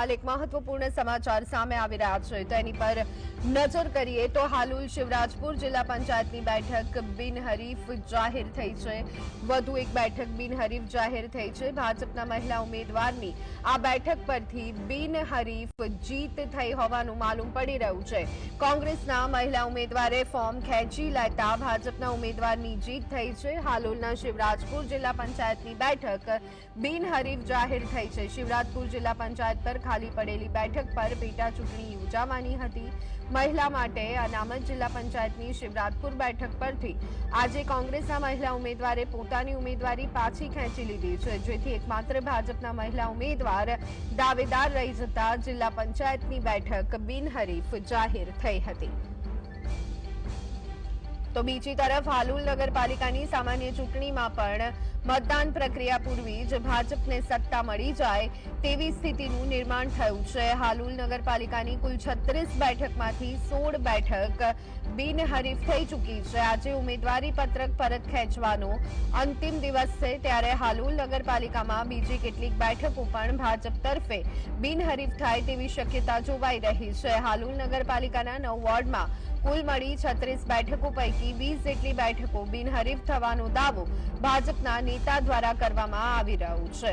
આ એક મહત્વપૂર્ણ સમાચાર સામે આવી રહ્યા છે તો તેના પર નજર કરીએ તો હાલોલ शिवराजપુર જિલ્લા પંચાયતની બેઠક બિનહરીફ જાહેર થઈ છે વધુ એક બેઠક બિનહરીફ જાહેર થઈ છે ભાજપના મહિલા ઉમેદવારની આ બેઠક પરથી બિનહરીફ જીત થઈ હોવાનું मालूम પડી રહ્યું છે કોંગ્રેસના મહિલા ઉમેદવારે ફોર્મ ખેંચી લૈતા ભાજપના ઉમેદવારની જીત થઈ છે હાલોલના शिवराजપુર જિલ્લા પંચાયતની બેઠક બિનહરીફ જાહેર થઈ છે शिवराजપુર જિલ્લા પંચાયત પર ખાલી પડેલી બેઠક પર પેટા ચૂંટણી યોજાવાની હતી મહિલા માટે અનામત જિલ્લા પંચાયતની શિવરાજપુર બેઠક પરથી આજે કોંગ્રેસના મહિલા ઉમેદવારે પોતાની ઉમેદવારી પાછી ખેંચી લીધી છે જેથી એકમાત્ર ભાજપના મહિલા ઉમેદવાર દાવેદાર રહી જતા જિલ્લા પંચાયતની બેઠક બિનહરીફ જાહેર થઈ હતી તો બીજી તરફ હાલુલ નગરપાલિકાની સામાન્ય ચૂંટણીમાં પણ મતદાન પ્રક્રિયા પૂર્વી જ ભાજપને સત્તા મળી જાય તેવી સ્થિતિનું નિર્માણ થયું છે હાલુલ નગરપાલિકાની કુલ 36 બેઠકમાંથી 16 બેઠક બિન હરીફ થઈ ચૂકી છે આજે ઉમેદવારી પત્રક પરત ખેંચવાનો અંતિમ દિવસ છે ત્યારે હાલુલ નગરપાલિકામાં બીજી કેટલીક બેઠકો પણ ભાજપ તરફે બિન હરીફ થઈ તેવી શક્યતા જોવાઈ રહી છે હાલુલ નગરપાલિકાના 9 વોર્ડમાં કુલ મળી 36 બેઠકો પૈકી 20 જેટલી બેઠકો બિન હરીફ થવાનો દાવો ભાજપના નેતા દ્વારા કરવામાં આવી રહ્યું છે